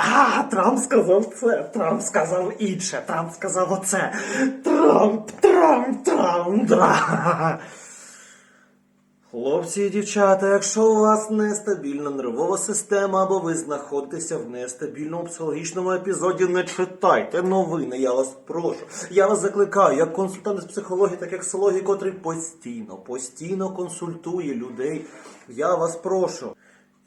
А, Трамп сказав це, Трамп сказав інше, Трамп сказав оце. Трамп, Трамп, Трамп, Трамп. Хлопці і дівчата, якщо у вас нестабільна нервова система або ви знаходитеся в нестабільному психологічному епізоді, не читайте новини, я вас прошу. Я вас закликаю, як консультант з психології, так як сології, котрий постійно, постійно консультує людей. Я вас прошу.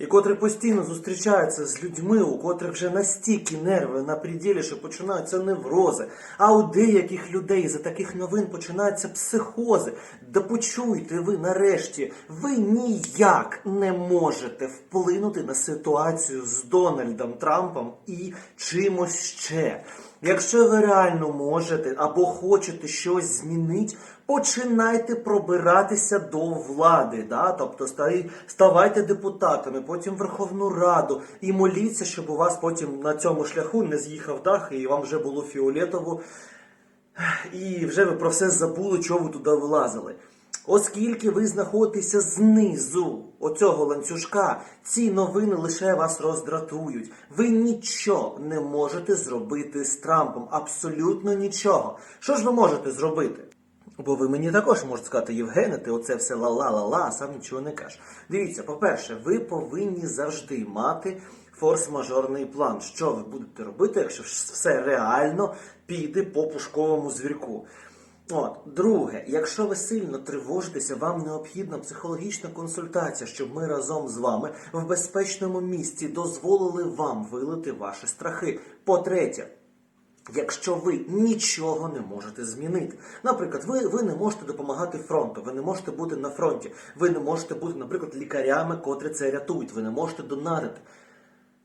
І котрий постійно зустрічається з людьми, у котрих вже настільки нерви на пределі, що починаються неврози. А у деяких людей за таких новин починаються психози. Да почуйте ви нарешті, ви ніяк не можете вплинути на ситуацію з Дональдом Трампом і чимось ще. Якщо ви реально можете або хочете щось змінити, починайте пробиратися до влади. Да? Тобто ставайте депутатами, потім Верховну Раду і моліться, щоб у вас потім на цьому шляху не з'їхав дах і вам вже було фіолетово. І вже ви про все забули, чого ви туди вилазили. Оскільки ви знаходитеся знизу оцього ланцюжка, ці новини лише вас роздратують. Ви нічого не можете зробити з Трампом. Абсолютно нічого. Що ж ви можете зробити? Бо ви мені також можете сказати, Євгене, ти оце все ла-ла-ла-ла, а сам нічого не кажеш. Дивіться, по-перше, ви повинні завжди мати форс-мажорний план. Що ви будете робити, якщо все реально піде по пушковому звірку. От, друге, якщо ви сильно тривожитеся, вам необхідна психологічна консультація, щоб ми разом з вами в безпечному місці дозволили вам вилити ваші страхи. По-третє, Якщо ви нічого не можете змінити, наприклад, ви, ви не можете допомагати фронту, ви не можете бути на фронті, ви не можете бути, наприклад, лікарями, котрі це рятують, ви не можете донатити.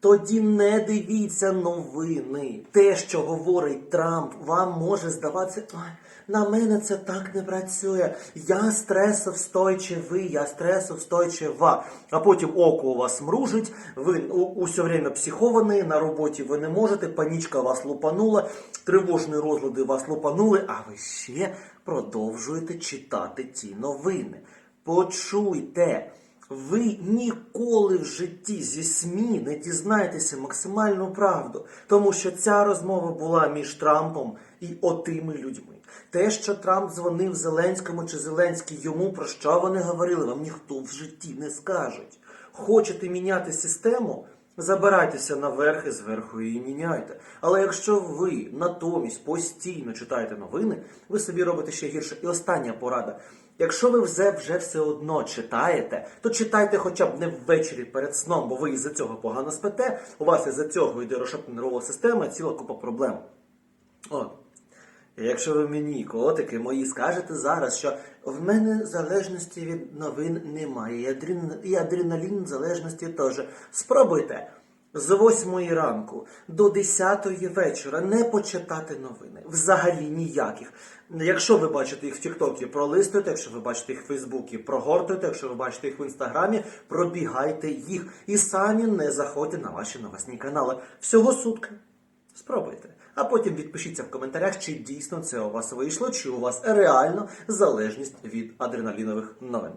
Тоді не дивіться новини. Те, що говорить Трамп, вам може здаватися, ой, на мене це так не працює. Я стресовстойчивий, я стресовстойчива. А потім око у вас мружить, ви усе время психовані, на роботі ви не можете, панічка вас лупанула, тривожні розлади вас лупанули, а ви ще продовжуєте читати ті новини. Почуйте. Ви ніколи в житті зі СМІ не дізнаєтеся максимальну правду, тому що ця розмова була між Трампом і отими людьми. Те, що Трамп дзвонив Зеленському чи Зеленський йому, про що вони говорили, вам ніхто в житті не скажуть. Хочете міняти систему? Забирайтеся наверх і зверху її міняйте. Але якщо ви натомість постійно читаєте новини, ви собі робите ще гірше. І остання порада. Якщо ви вже, вже все одно читаєте, то читайте хоча б не ввечері перед сном, бо ви із-за цього погано спите, у вас із-за цього йде розшатна нервова система, ціла купа проблем. От. Якщо ви мені, котики мої, скажете зараз, що в мене залежності від новин немає, і адреналін залежності теж. Спробуйте з 8 ранку до 10 вечора не почитати новини. Взагалі ніяких. Якщо ви бачите їх в Тіктокі, пролистуйте, якщо ви бачите їх в Фейсбуці, прогортуйте, якщо ви бачите їх в Інстаграмі, пробігайте їх і самі не заходьте на ваші новосні канали. Всього сутки. Спробуйте. А потім відпишіться в коментарях, чи дійсно це у вас вийшло, чи у вас реально залежність від адреналінових новин.